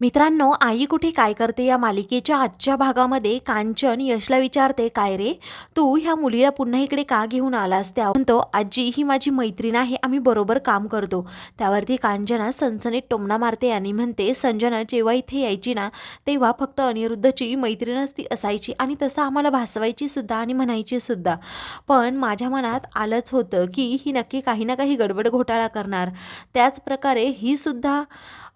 मित्रांनो आई कुठे काय करते या मालिकेच्या आजच्या भागामध्ये कांचन यशला विचारते काय रे तू ह्या मुलीला पुन्हा इकडे का घेऊन आलास? त्या म्हणतो आजी ही माझी मैत्रीण आहे आम्ही बरोबर काम करतो. त्यावरती कांचना सनसनीत टोमणा मारते आणि म्हणते संजना जेव्हा इथे यायची ना तेव्हा फक्त अनिरुद्धची मैत्रीणच ती असायची आणि तसं आम्हाला भासवायची सुद्धा आणि म्हणायची सुद्धा. पण माझ्या मनात आलंच होतं की ही नक्की काही ना काही गडबड घोटाळा करणार. त्याच प्रकारे ही सुद्धा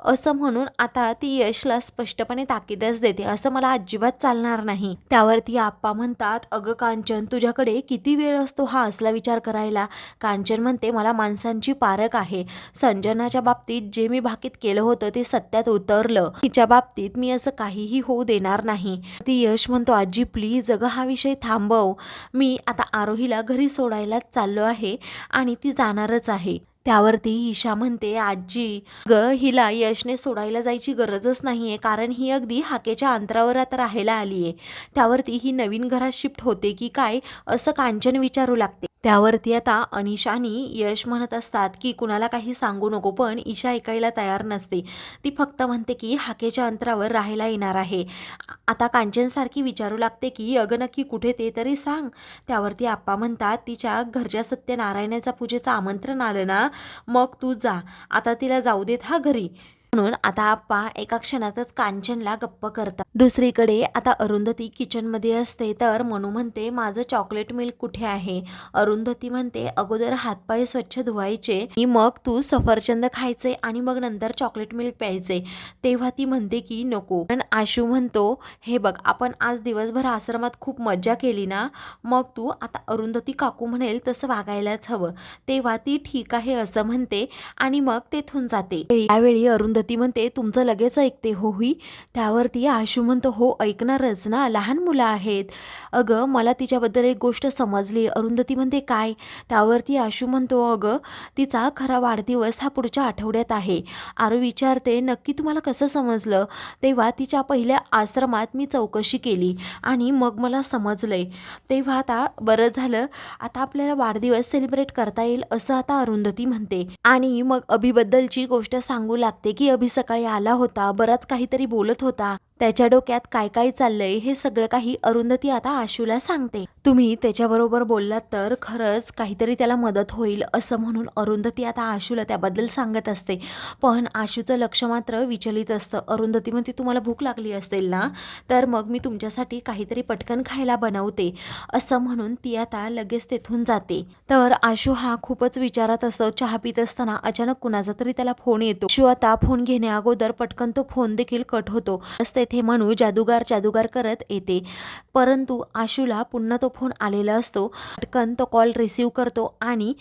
असं म्हणून आता ती यशला स्पष्टपणे ताकीदच देते. असं मला अजिबात चालणार नाही. त्यावरती आप्पा म्हणतात अगं कांचन तुझ्याकडे किती वेळ असतो हा असला विचार करायला? कांचन म्हणते मला माणसांची पारख आहे. संजनाच्या बाबतीत जे मी भाकीत केलं होतं ते सत्यात उतरलं. तिच्या बाबतीत मी असं काहीही होऊ देणार नाही. ती यश म्हणतो आजी प्लीज अगं हा विषय थांबव. मी आता आरोहीला घरी सोडायलाच चाललो आहे आणि ती जाणारच आहे. त्यावरती ईशा म्हणते आजी ग हिला यशने सोडायला जायची गरजच नाही आहे कारण ही अगदी हाकेच्या अंतरावर आता राहायला आली आहे त्यावरती ही नवीन घरात शिफ्ट होते की काय असं कांचन विचारू लागते. त्यावरती आता अनिशा आणि यश म्हणत असतात की कुणाला काही सांगू नको पण ईशा ऐकायला तयार नसते. ती फक्त म्हणते की हाकेच्या अंतरावर राहायला येणार आहे. आता कांचनसारखी विचारू लागते की अगं नक्की कुठे ते तरी सांग. त्यावरती आप्पा म्हणतात तिच्या घरच्या सत्यनारायणाचा पूजेचं आमंत्रण आलं ना मग तू जा. आता तिला जाऊ देत हा घरी. म्हणून आता आप्पा एका क्षणातच कांचनला गप्प करतात. दुसरीकडे आता अरुंधती किचनमध्ये असते तर मनू म्हणते माझं चॉकलेट मिल्क कुठे आहे? अरुंधती म्हणते अगोदर हातपाय स्वच्छ धुवायचे आणि मग तू सफरचंद खायचे आणि मग नंतर चॉकलेट मिल्क प्यायचे. तेव्हा ती म्हणते की नको. पण आशू म्हणतो हे बघ आपण आज दिवसभर आश्रमात खूप मज्जा केली ना मग तू आता अरुंधती काकू म्हणेल तसं वागायलाच हवं. तेव्हा ती ठीक आहे असं म्हणते आणि मग तेथून जाते. यावेळी अरुंधती म्हणते तुमचं लगेच ऐकते हो हुई. त्यावरती आशू म्हणतो हो ऐकणारच ना लहान मुलं आहेत. अगं मला तिच्याबद्दल एक गोष्ट समजली. अरुंधती म्हणते काय? त्यावरती आशू म्हणतो अगं तिचा खरा वाढदिवस हा पुढच्या आठवड्यात आहे. आरू विचारते नक्की तुम्हाला कसं समजलं? तेव्हा तिच्या पहिल्या आश्रमात मी चौकशी केली आणि मग मला समजलंय. तेव्हा आता बरं झालं. आता आपल्याला वाढदिवस सेलिब्रेट करता येईल असं आता अरुंधती म्हणते. आणि मग अभिबद्दलची गोष्ट सांगू लागते की अभि सकाळी आला होता. बराच काहीतरी बोलत होता. त्याच्या डोक्यात काय काय चाललंय हे सगळं काही अरुंधती आता आशूला सांगते. तुम्ही त्याच्याबरोबर बोललात तर खरंच काहीतरी त्याला मदत होईल असं म्हणून अरुंधती आता आशूला त्याबद्दल सांगत असते. पण आशूचं लक्ष मात्र विचलित असतं. अरुंधती म्हणते तुम्हाला भूक लागली असेल ना? तर मग मी तुमच्यासाठी काहीतरी पटकन खायला बनवते. असं म्हणून ती आता लगेच तेथून जाते. तर आशू हा खूपच विचारात असतो. चहा पित असताना अचानक कुणाचा तरी त्याला फोन येतो. आशू आता फोन घेण्या अगोदर पटकन तो फोन देखील कट होतो. बस ते म्हणू जादूगार जादूगार करत येते. परंतु आशूला पुन्हा तो फोन आलेला असतो. पटकन तो कॉल रिसीव करतो आणि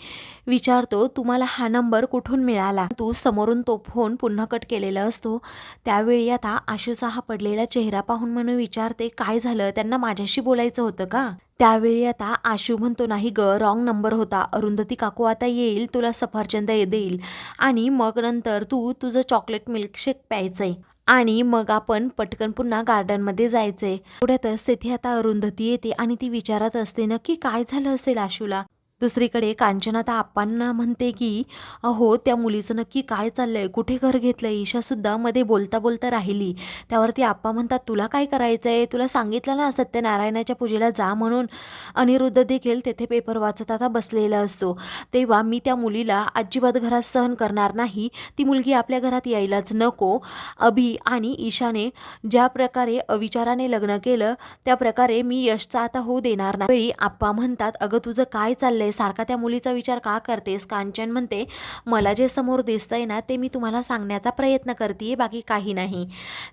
विचारतो तुम्हाला हा नंबर कुठून मिळाला? तू समोरून तो फोन पुन्हा कट केलेला असतो. त्यावेळी आता आशूचा हा पडलेला चेहरा पाहून म्हणून विचारते काय झालं? त्यांना माझ्याशी बोलायचं होतं का? त्यावेळी आता आशू म्हणतो नाही ग रॉंग नंबर होता. अरुंधती काकू आता येईल तुला सफरचंद देईल. आणि मग नंतर तू तुझं चॉकलेट मिल्कशेक प्यायचंय. आणि मग आपण पटकन पुन्हा गार्डनमध्ये जायचंय. पुढ्यातच तेथे आता अरुंधती येते आणि ती विचारत असते नक्की काय झालं असेल आशूला? दुसरीकडे कांचनाता आप्पांना म्हणते की अहो त्या मुलीचं नक्की काय चाललं आहे कुठे घर घेतलं आहे ईशासुद्धा मध्ये बोलता बोलता राहिली. त्यावरती आप्पा म्हणतात तुला काय करायचं आहे तुला सांगितलं ना सत्यनारायणाच्या पूजेला जा म्हणून. अनिरुद्ध देखील तेथे पेपर वाचत आता बसलेला असतो. तेव्हा मी त्या मुलीला अजिबात घरात सहन करणार नाही. ती मुलगी आपल्या घरात यायलाच नको. अभि आणि ईशाने ज्या प्रकारे अविचाराने लग्न केलं त्या प्रकारे मी यशचा आता होऊ देणार नाही. आप्पा म्हणतात अगं तुझं काय चाललंय? सारखा त्या मुलीचा विचार का करतेस? कांचन म्हणते मला जे समोर दिसतंय ना ते मी तुम्हाला सांगण्याचा प्रयत्न करते बाकी काही नाही.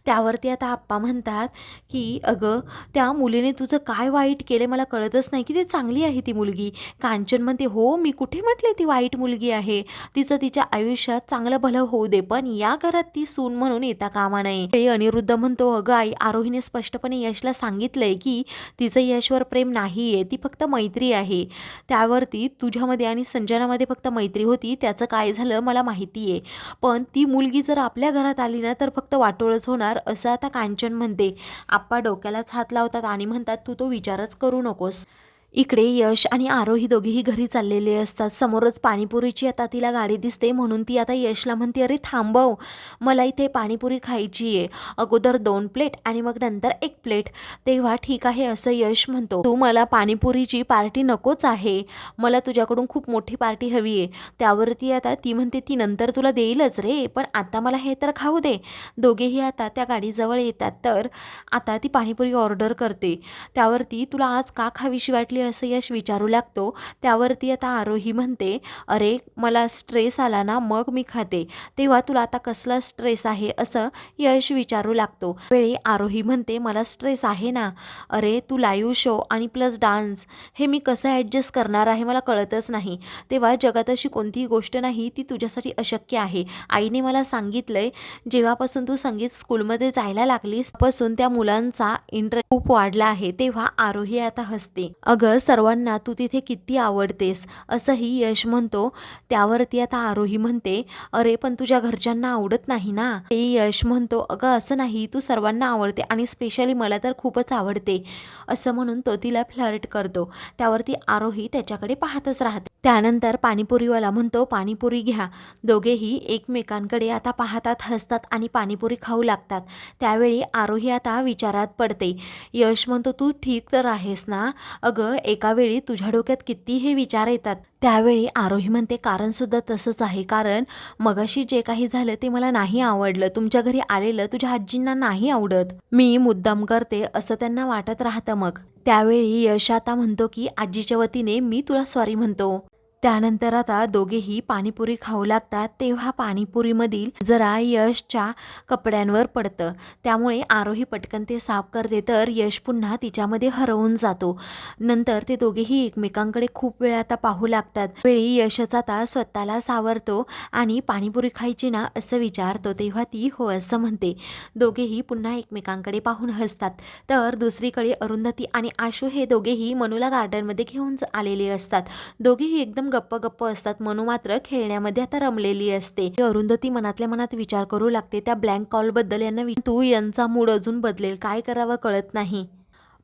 त्यावरती आता आप्पा म्हणतात की अगं त्या मुलीने तुझं काय वाईट केले मला कळतच नाही की ती चांगली आहे ती मुलगी. कांचन म्हणते हो मी कुठे म्हटले ती वाईट मुलगी आहे? तिचं तिच्या आयुष्यात चांगलं भलं होऊ दे पण या घरात ती सून म्हणून येता कामा नये. हे अनिरुद्ध म्हणतो अगं आई आरोहीने स्पष्टपणे यशला सांगितलंय की तिचं यशवर प्रेम नाही आहे ती फक्त मैत्री आहे. त्यावर त्यावरती तुझ्यामध्ये आणि संजनामध्ये फक्त मैत्री होती त्याचं काय झालं मला माहिती आहे पण ती मुलगी जर आपल्या घरात आली ना तर फक्त वाटोळच होणार असं आता कांचन म्हणते. आप्पा डोक्यालाच हात लावतात आणि म्हणतात तू तो विचारच करू नकोस. इकडे यश आणि आरोही दोघेही घरी चाललेले असतात. समोरच पाणीपुरीची आता तिला गाडी दिसते म्हणून ती आता यशला म्हणते अरे थांबव मला इथे पाणीपुरी खायची आहे अगोदर दोन प्लेट आणि मग नंतर एक प्लेट. तेव्हा ठीक आहे असं यश म्हणतो तू मला पाणीपुरीची पार्टी नकोच आहे. मला तुझ्याकडून खूप मोठी पार्टी हवी आहे त्यावरती आता ती म्हणते ती नंतर तुला देईलच रे पण आता मला हे तर खाऊ दे. दोघेही आता त्या गाडीजवळ येतात. तर आता ती पाणीपुरी ऑर्डर करते. त्यावरती तुला आज का खावीशी वाटली असं यश विचारू लागतो. त्यावरती आता आरोही म्हणते अरे मला स्ट्रेस आला ना मग मी खाते. तेव्हा तुला आता कसला स्ट्रेस आहे? असं यश विचारू लागतो. वेळी आरोही म्हणते मला स्ट्रेस आहे ना. अरे तू लाईव्ह शो आणि प्लस डान्स हे मी कसं ॲडजस्ट करणार आहे मला कळतच नाही. तेव्हा जगात अशी कोणतीही गोष्ट नाही ती तुझ्यासाठी अशक्य आहे. आईने मला सांगितलंय जेव्हापासून तू संगीत स्कूलमध्ये जायला लागलीसपासून त्या मुलांचा इंटरेस्ट खूप वाढला आहे. तेव्हा आरोही आता हसते. अगं सर्वांना तू तिथे किती आवडतेस? असंही यश म्हणतो. त्यावरती आता आरोही म्हणते अरे पण तुझ्या घरच्यांना आवडत नाही ना? ते यश म्हणतो अगं असं नाही तू सर्वांना आवडते आणि स्पेशली मला तर खूपच आवडते. असं म्हणून तो तिला फ्लर्ट करतो. त्यावरती आरोही त्याच्याकडे पाहतच राहते. त्यानंतर पाणीपुरीवाला म्हणतो पाणीपुरी घ्या. दोघेही एकमेकांकडे आता पाहतात हसतात आणि पाणीपुरी खाऊ लागतात. त्यावेळी आरोही आता विचारात पडते. यश म्हणतो तू ठीक तर आहेस ना? अगं एका वेळी तुझ्या डोक्यात कितीही विचार येतात त्यावेळी आरोही म्हणते कारण सुद्धा तसंच आहे. कारण मगाशी जे काही झालं ते मला नाही आवडलं. तुमच्या घरी आलेलं तुझ्या आजींना नाही आवडत. मी मुद्दाम करते असं त्यांना वाटत राहतं मग. त्यावेळी यश आता म्हणतो की आजीच्या वतीने मी तुला सॉरी म्हणतो. त्यानंतर आता दोघेही पाणीपुरी खाऊ लागतात तेव्हा पाणीपुरीमधील जरा यशच्या कपड्यांवर पडतं. त्यामुळे आरोही पटकन ते साफ करते तर यश पुन्हा तिच्यामध्ये हरवून जातो. नंतर ते दोघेही एकमेकांकडे खूप वेळ आता पाहू लागतात. वेळी यशच आता स्वतःला सावरतो आणि पाणीपुरी खायची ना असं विचारतो तेव्हा ती हो असं म्हणते. दोघेही पुन्हा एकमेकांकडे पाहून हसतात. तर दुसरीकडे अरुंधती आणि आशू हे दोघेही मनूला गार्डनमध्ये घेऊन आलेले असतात. दोघेही एकदम गप्प गप्प असतात मनू मात्र खेळण्यामध्ये आता रमलेली असते. अरुंधती मनातल्या मनात विचार करू लागते त्या ब्लँक कॉलबद्दल यांना तू यांचा मूड अजून बदलेल. काय करावं कळत नाही.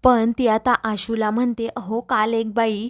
पण ती आता आशूला म्हणते अहो काल एक बाई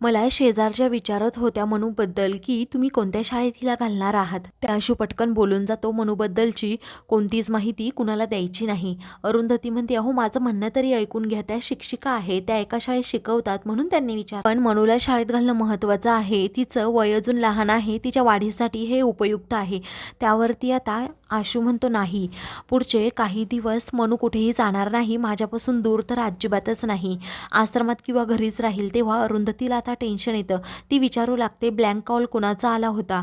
मला शेजारच्या विचारत होत्या मनूबद्दल की तुम्ही कोणत्या शाळेत हिला घालणार आहात? त्या आशू पटकन बोलून जातो मनूबद्दलची कोणतीच माहिती कुणाला द्यायची नाही. अरुंधती म्हणते अहो माझं म्हणणं तरी ऐकून घ्या त्या शिक्षिका आहे त्या एका शाळेत शिकवतात म्हणून त्यांनी विचार पण मनूला शाळेत घालणं महत्त्वाचं आहे तिचं वय अजून लहान आहे तिच्या वाढीसाठी हे उपयुक्त आहे. त्यावरती आता आशू म्हणतो नाही. पुढचे काही दिवस मनू कुठेही जाणार नाही. माझ्यापासून दूर तर अजिबातच नाही. आश्रमात किंवा घरीच राहील तेव्हा अरुंधतीला आता टेन्शन येतं. ती विचारू लागते ब्लँक कॉल कुणाचा आला होता?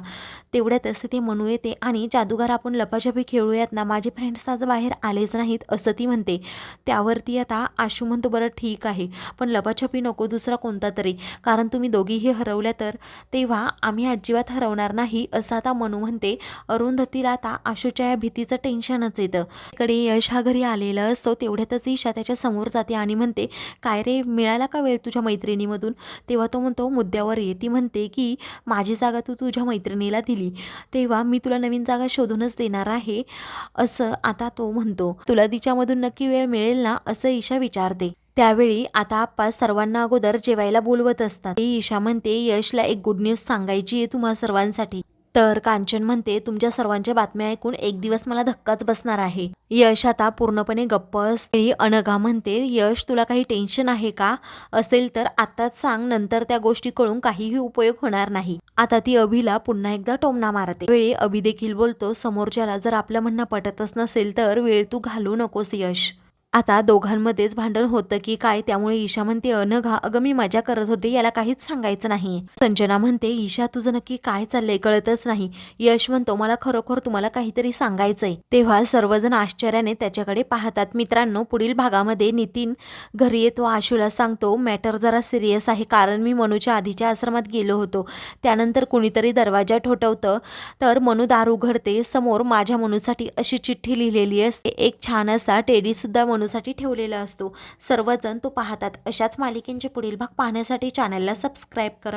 तेवढ्यात असे ते मनू येते आणि जादूगार आपण लपाछपी खेळूयात ना. माझे फ्रेंड्स आज बाहेर आलेच नाहीत असं ती म्हणते. त्यावरती आता आशू म्हणतो बरं ठीक आहे. पण लपाछपी नको दुसरा कोणता तरी. कारण तुम्ही दोघीही हरवल्या तर तेव्हा आम्ही अजिबात हरवणार नाही असं आता मनू म्हणते. अरुंधतीला आता आशूच्या या भीतीचं टेन्शनच येतं. इकडे यश हा घरी आलेला असतो तेवढ्यातच ईशा त्याच्यासमोर जाते आणि म्हणते काय रे मिळाला का वेळ तुझ्या मैत्रिणीमधून? तेव्हा तो म्हणतो मुद्द्यावर ये ती म्हणते की माझी जागा तू तुझ्या मैत्रिणीला दिली. तेव्हा मी तुला नवीन जागा शोधूनच देणार आहे. असं आता तो म्हणतो. तुला तिच्यामधून नक्की वेळ मिळेल ना? असं ईशा विचारते. त्यावेळी आता आप्पा सर्वांना अगोदर जेवायला बोलवत असतात. ईशा म्हणते यशला एक गुड न्यूज सांगायची आहे तुम्हा सर्वांसाठी. तर कांचन म्हणते तुमच्या सर्वांच्या बातम्या ऐकून एक दिवस मला धक्काच बसणार आहे. यश आता पूर्णपणे गप्प असते. अनघा म्हणते यश तुला काही टेन्शन आहे का? असेल तर आताच सांग नंतर त्या गोष्टी कळून काहीही उपयोग होणार नाही. आता ती अभिला पुन्हा एकदा टोमणा मारते. वेळी अभि देखील बोलतो समोरच्याला जर आपलं म्हणणं पटतच नसेल तर वेळ तू घालू नकोस यश. आता दोघांमध्येच भांडण होतं की काय त्यामुळे ईशा म्हणते अनघा अगं मी मजा करत होते याला काहीच सांगायचं नाही. संजना म्हणते ईशा तुझं नक्की काय चाललंय कळतच नाही. यश म्हणतो मला खरोखर तुम्हाला काहीतरी सांगायचंय. तेव्हा सर्वजण आश्चर्याने त्याच्याकडे पाहतात. मित्रांनो पुढील भागामध्ये नितीन घरी येतो आशूला सांगतो मॅटर जरा सिरियस आहे कारण मी मनूच्या आधीच्या आश्रमात गेलो होतो. त्यानंतर कुणीतरी दरवाजा ठोठवतं तर मनू दार उघडते. समोर माझ्या मनूसाठी अशी चिठ्ठी लिहिलेली असते. एक छान असा टेडी सुद्धा चालूसाठी ठेवलेला असतो. सर्वजण तो पाहतात. अशाच मालिकेंचे पुढील भाग पाहण्यासाठी चॅनलला सबस्क्राईब करा.